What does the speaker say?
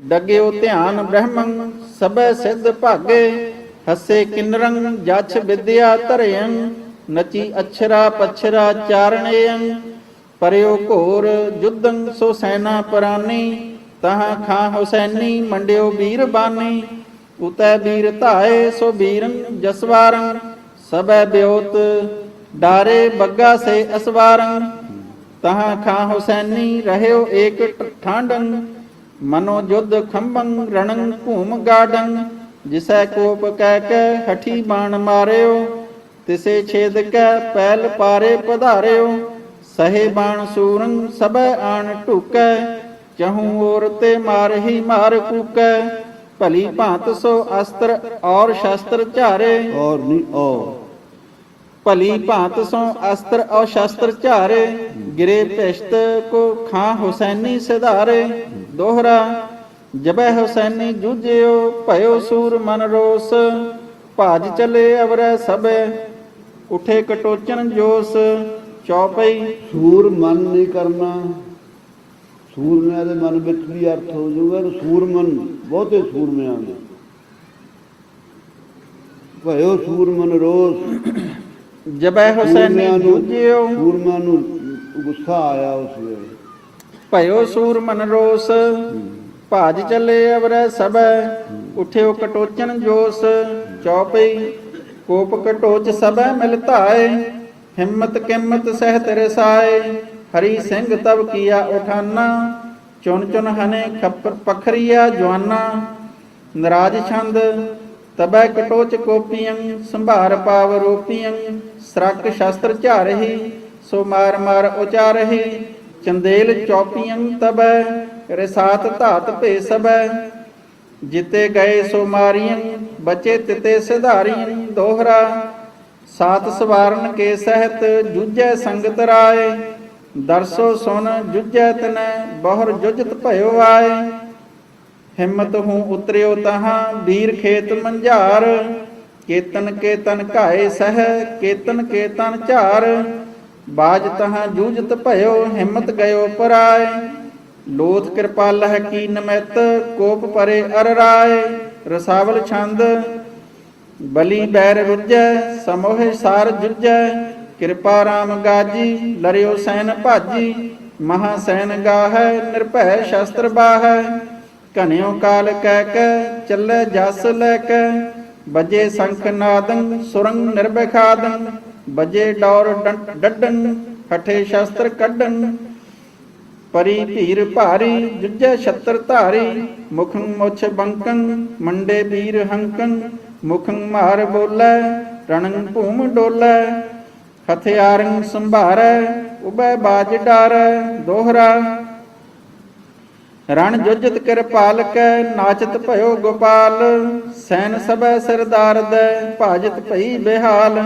ਡਗਿਓ ਧਿਆਨ ਬ੍ਰਹਮੰ, ਸਭੈ ਸਿੱਧ ਭਾਗੇ, ਹੱਸੇ ਕਿਨਰੰ, ਜਛ ਵਿਦਿਆ ਧਰਿਯੰ, ਨਚੀ ਅਛਰਾ ਪਛਰਾ ਚਾਰਣਯੰ, ਪਰਿਓ ਘੋਰ ਜੁਦੰ ਸੋ ਸੈਨਾ ਪਰਾਨੀ, ਤਹਾਂ ਖਾਂ ਹੁਸੈਨੀ, ਮੰਡਿਓ ਵੀਰ ਬਾਨੀ, ਉਤੈ ਵੀਰ ਧਾਏ ਸੋ ਵੀਰਨ ਜਸਵਾਰੰ, ਸਭੈ ਬਿਉਤ ਡਾਰੇ ਬੱਗਾ ਸੇ ਅਸਵਾਰੰ, ਤਹਾਂ ਖਾਂ ਹੁਸੈਨੀ, ਰਹਿਓ ਏਕ ਠਾਂਡੰ ਮਨੋ ਜੁਧ ਖੰਭੰ ਰਣੰ ਭੂਮ ਗਾਡੰ, ਜਿਸੈ ਕੋਪ ਕਹਿ ਕੇ ਹਠੀ ਬਾਣ ਮਾਰਿਓ, ਤਿਸੇ ਛੇਦ ਕੈ ਪੈਲ ਪਾਰੇ ਪਧਾਰਿਓ, ਸਹੇ ਬਾਣ ਸੂਰਨ ਸਭੈ ਆਣ ਢੁਕੈ, ਚਹੂ ਔਰ ਤੇ ਮਾਰਹੀ ਮਾਰ ਕੂਕੈ, ਭਲੀ ਭਾਂਤ ਸੋ ਅਸਤਰ ਔਰ ਸ਼ਸਤਰ ਝਾਰੇ। ਔਰ ਨਹੀਂ ਔਰ। ਭਲੀ ਭਾਂਤ ਸੋ ਅਸਤਰ ਔਰ ਸ਼ਸਤਰ ਝਾਰੇ, ਗਿਰੇ ਪਿਸ਼ਤ ਕੋ ਖਾਂ ਹੁਸੈਨੀ ਸਿਧਾਰੇ। ਦੋਹਰਾ ਜਬੈ ਹੁਸੈਨੀ ਜੂਝਿਓ, ਭਇਓ ਸੂਰ ਮਨ ਰੋਸ। ਭਾਜ ਚਲੇ ਅਵਰੈ ਸਭੈ, ਉਠੇ ਕਟੋਚਨ ਜੋਸ। ਚੌਪਈ, ਸੂਰ ਮਨ ਨਹੀਂ ਕਰਨਾ। ਸੂਰਮਿਆਂ ਦੇ ਮਨ ਵਿੱਚ ਵੀ ਅਰਥ ਹੋ ਜਾਊਗਾ ਸੂਰਮਨ ਬਹੁਤੇ ਸੂਰਮਿਆਂ ਦੇ ਭਇਓ ਸੂਰਮਨ ਰੋਸ। ਜਬੈ ਹੁਸੈਨੀ ਜੂਝਿਓ। ਸੂਰਮਿਆਂ ਨੂੰ ਗੁੱਸਾ ਆਇਆ ਉਸ ਵੇਲੇ। ਭਇਓ ਸੂਰ ਮਨ ਰੋਸ ਭਾਜ ਚੱਲੇ ਅਵਰੈ ਸਭੈ ਉਠਿਓ ਕਟੋਚਨ ਜੋਸ ਚੌਪਈ ਕੋਪ ਕਟੋਚ ਸਭੈ ਮਿਲ ਧਾਏ ਹਿੰਮਤ ਕਿੰਮਤ ਸਹਿਤ ਰਸਾਏ ਹਰੀ ਸਿੰਘ ਤਬ ਕੀਆ ਉਠਾਨਾ ਚੁਨ ਚੁਨ ਹਨੇ ਖੱਪਰ ਪਖਰੀਆ ਜਵਾਨਾ। ਨਰਾਜ ਛੰਦ ਤਬੈ ਕਟੋਚ ਕੋਪੀਆਂ ਸੰਭਾਰ ਪਾਵ ਰੋਪੀਆਂ ਸਰਕ ਸ਼ਸਤਰ ਝਾਰਹੀ ਸੋ ਮਾਰ ਮਾਰ ਉਚਾਰਹੀ ਚੰਦੇਲ ਚੌਪੀਆਂ ਤਬੈ, ਰਸਾਤ ਧਾਤ ਭੇ ਸਬੈ ਜਿਤੇ ਗਏ ਸੋ ਮਾਰੀਆਂ, ਬਚੇ ਤਿਤੇ ਸਿਧਾਰੀਆਂ ਦੋਹਰਾ। ਸਾਤ ਸਵਾਰਨ ਕੇ ਸਹਿਤ ਜੂਝੈ ਸੰਗਤ ਰਾਏ, ਦਰਸੋ ਸੁਨ ਜੁਝੈ ਤਨੈ, ਬਹੁਰ ਜੁਜਤ ਭਇਓ ਆਏ। ਹਿੰਮਤ ਹੂੰ ਉਤਰਿਓ ਤਹਾਂ, ਵੀਰ ਖੇਤ ਮੰਝਾਰ। ਕੇਤਨ ਕੇਤਨ ਘਾਏ ਸਹਿ, ਕੇਤਨ ਕੇਤਨ ਝਾਰ। ਬਾਜ ਤਹਾਂ ਜੂਝਤ ਭਇਓ, ਹਿੰਮਤ ਗਇਓ ਪਰਾਏ। ਲੋਥ ਕਿਰਪਾ ਲਹ ਕੀ ਨਮਿਤ ਕੋਪ ਪਰੇ ਅਰ ਰਾਏ। ਰਸਾਵਲ ਛੰਦ, ਬਲੀ ਬੈਰ ਰੁਜੈ ਸਮੋਹਿ ਸਾਰ ਜੁਜੈ ਕਿਰਪਾ ਰਾਮ ਗਾਜੀ, ਲਰਿਓ ਸੈਨ ਭਾਜੀ। ਮਹਾ ਸੈਨ ਗਾਹੈ, ਨਿਰਭੈ ਸ਼ਸਤਰ ਬਾਹੈ। ਘਨਿਓ ਕਾਲ ਕਹਿ ਕੇ ਚੱਲੇ ਜਸ ਲੈ ਕੇ ਬਜੇ ਸੰਖ ਨਾਦੰ ਸੁਰੰਗ ਨਿਰਭਖਾਦੰ, ਬਜੇ ਡੌਰ ਡੱਡਨ, ਹਠੇ ਸ਼ਸਤਰ ਕੱਢਨ। ਪਰੀ ਭੀਰ ਭਾਰੀ ਜੁਜੈ ਛਤਰ ਧਾਰੀ, ਮੁਖੰ ਮੁਛ ਬੰਕੰ ਮੰਡੇ ਵੀਰ ਹੰਕੰ ਮੁਖੰ ਮਾਰ ਬੋਲੇ ਰਣੰ ਭੂਮ ਡੋਲੇ। ਹਥਿਆਰੰ ਸੰਭਾਰੈ, ਉਬੈ ਬਾਜ ਡਾਰੈ, ਦੋਹਰਾ ਰਣ ਜੁਜਤ ਕਿਰਪਾਲ ਕੈ ਨਾਚਤ ਭਇਓ ਗੋਪਾਲ। ਸੈਨ ਸਭੈ ਸਰਦਾਰ ਦੈ ਭਾਜਤ ਭਈ ਬਿਹਾਲ।